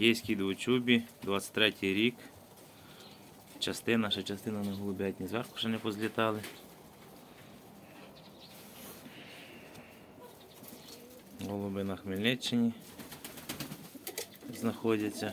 Єйський двочубі, 23 й рік. Частина, ще частина на голубятні, зверху ще не позлітали. Голуби на Хмельниччині знаходяться.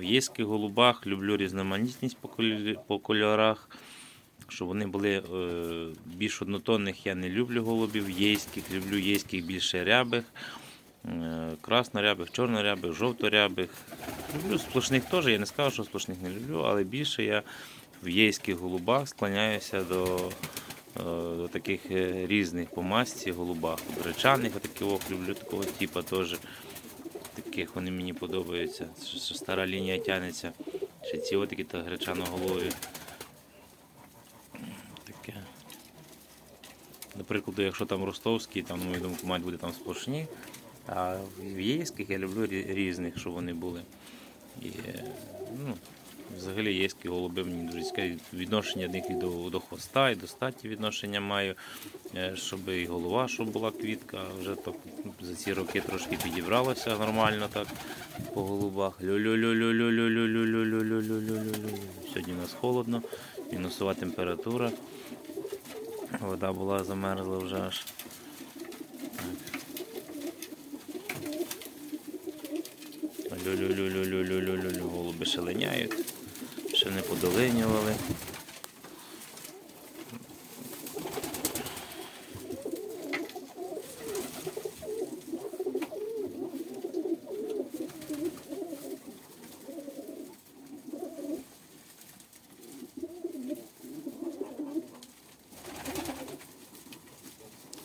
в єських голубах, люблю різноманітність по кольорах, щоб вони були е, більш однотонних, я не люблю голубів, єйських, люблю єйських більше рябих, е, краснорябих, чорнорябих, жовторябих. Люблю сплошних теж, я не скажу, що сплошних не люблю, але більше я в єйських голубах склоняюся до е, до таких різних по масці голубах. Гречаних, таких люблю такого типу теж таких вони мені подобаються, що стара лінія тянеться. ще ці отакі та гречаноголові. Таке. Наприклад, якщо там Ростовський, там, на мою думку, мать буде там сплошні, а в єйських я люблю різних, щоб вони були. І, ну, Взагалі є голуби, мені дуже цікаві відношення до них і до, до хвоста, і до статі відношення маю, е, щоб і голова щоб була квітка. Вже так за ці роки трошки підібралося нормально так по голубах. Сьогодні у нас холодно, мінусова температура. Вода була замерзла вже аж. Люлю-люлю, Голуби шаленяють ще не подолинювали.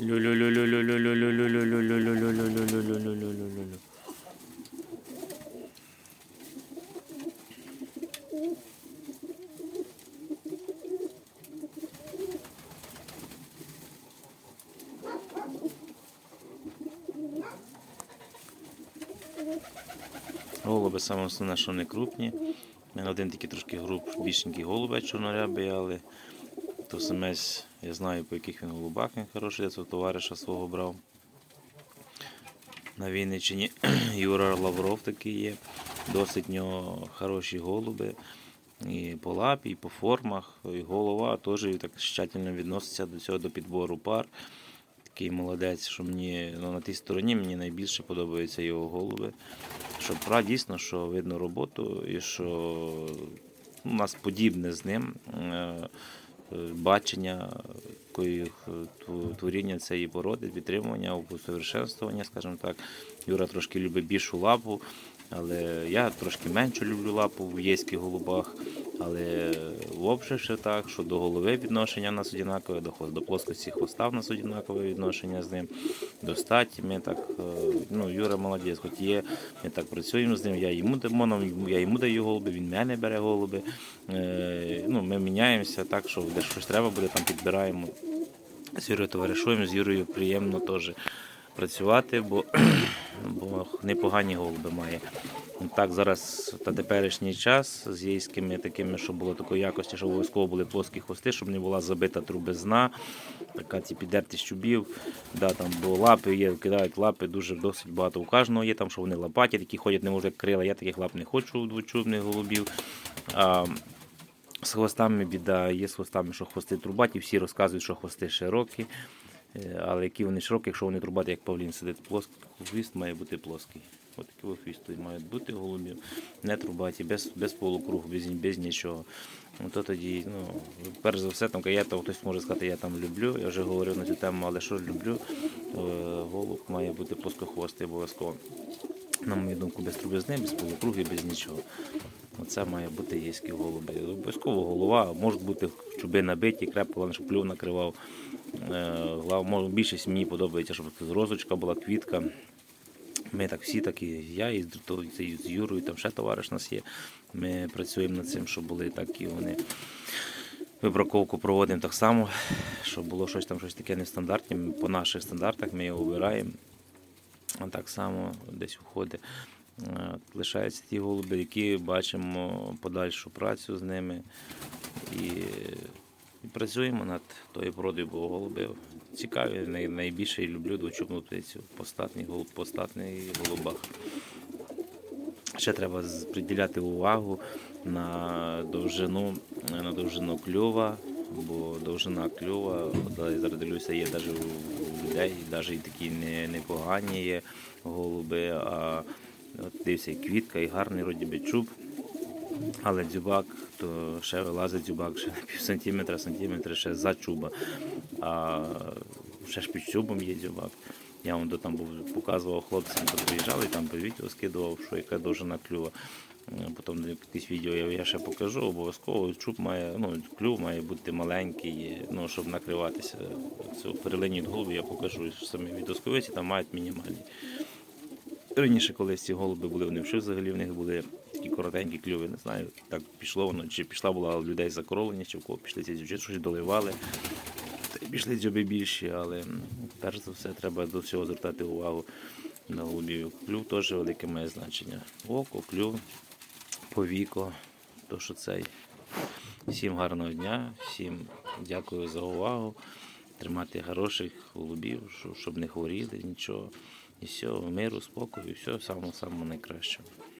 Лю-лю-лю-лю-лю-лю-лю-лю-лю-лю-лю-лю-лю-лю-лю-лю-лю-лю-лю-лю Голуби саме основне, що вони крупні. Один такий трошки груб, більшенький голубець чорнорябий, але то самець, я знаю, по яких він голубах він хороший, я цього товариша свого брав. На Вінниччині Юра Лавров такий є. Досить нього хороші голуби. І по лапі, і по формах, і голова теж так тщательно відноситься до цього до підбору пар. Такий молодець, що мені ну, на тій стороні мені найбільше подобаються його голуби. Що пра дійсно, що видно роботу і що ну, у нас подібне з ним е, е, бачення е, тв- творіння цієї породи, підтримування, усовершенствування, скажімо так. Юра трошки любить більшу лапу, але я трошки менше люблю лапу в єських голубах. Але взагалі ще так, що до голови відношення в нас однакове, до, до плоскості хвоста в нас однакове відношення з ним, до статі. Ми так, е, ну, Юра молодець, хоч є, ми так працюємо з ним, я йому дамо, я йому даю голуби, він мене бере голуби. Е, ну, ми міняємося так, що де щось треба буде, там підбираємо. З Юрою товаришуємо, з Юрою приємно теж працювати, бо, бо непогані голуби має. Так, зараз та теперішній час з єйськими такими, щоб було такої якості, щоб обов'язково були плоскі хвости, щоб не була забита трубизна, така ці підерті щубів. Да, там, бо лапи є, кидають лапи дуже досить багато. У кожного є там, що вони лопаті, такі ходять, не можуть як крила. Я таких лап не хочу у двочубних голубів. А, з хвостами біда, є з хвостами, що хвости трубаті, всі розказують, що хвости широкі. Е, Але які вони широкі, якщо вони трубаті, як павлін сидить плоский, хвіст має бути плоский. Ось такі ось хвісти мають бути голубі, не трубаті, без, без полукругу, без, без нічого. Ну, то тоді, ну, перш за все, там, я, там, хтось може сказати, я там люблю, я вже говорив на цю тему, але що люблю, е, голуб має бути плоскохвостий обов'язково. На мою думку, без трубизни, без полукруги, без нічого. Оце має бути єські голуби. Обов'язково голова, можуть бути чуби набиті, крепко, щоб клюв накривав. Е, Більшість мені подобається, щоб розочка була, квітка. Ми так всі такі, я і то- і з Юрою, там ще товариш у нас є. Ми працюємо над цим, щоб були такі вони. Вибраковку проводимо так само, щоб було щось там щось таке нестандартне. По наших стандартах ми його обираємо. Так само десь входить. Е, Лишаються ті голуби, які бачимо подальшу працю з ними. І, і працюємо над тою породою, бо голуби цікаві. Найбільше люблю двочубну птицю. Голуб, постатний голубах. Ще треба приділяти увагу на довжину, на довжину клюва, бо довжина я зараз дивлюся, є навіть у людей, навіть такі непогані є голуби, а от дивися, і квітка, і гарний вроді би чуб. Але дзюбак, то ще вилазить дзюбак ще на пів сантиметра, сантиметра ще за чуба. А ще ж під чубом є дзюбак. Я вам до там був показував хлопцям, хто приїжджали, там по відео скидував, що яка довжина клюва. Е, Потім якесь відео я, я ще покажу, обов'язково чуб має, ну, клюв має бути маленький, ну, щоб накриватися. Цю перелинію голови я покажу що самі відосковиці, там мають мінімальні. Раніше, коли ці голуби були, вони вже взагалі в них були такі коротенькі клюви, не знаю, так пішло воно, чи пішла була у людей закоровлення, чи в кого пішли ці дзюджі, щось доливали. Та пішли дзьоби більші, але перш за все треба до всього звертати увагу на голубів. Клюв теж велике має значення. Око, клюв, повіко, то що цей. Всім гарного дня, всім дякую за увагу. Тримати хороших голубів, щоб не хворіли, нічого. І все, миру, спокою, все самого самого найкращого.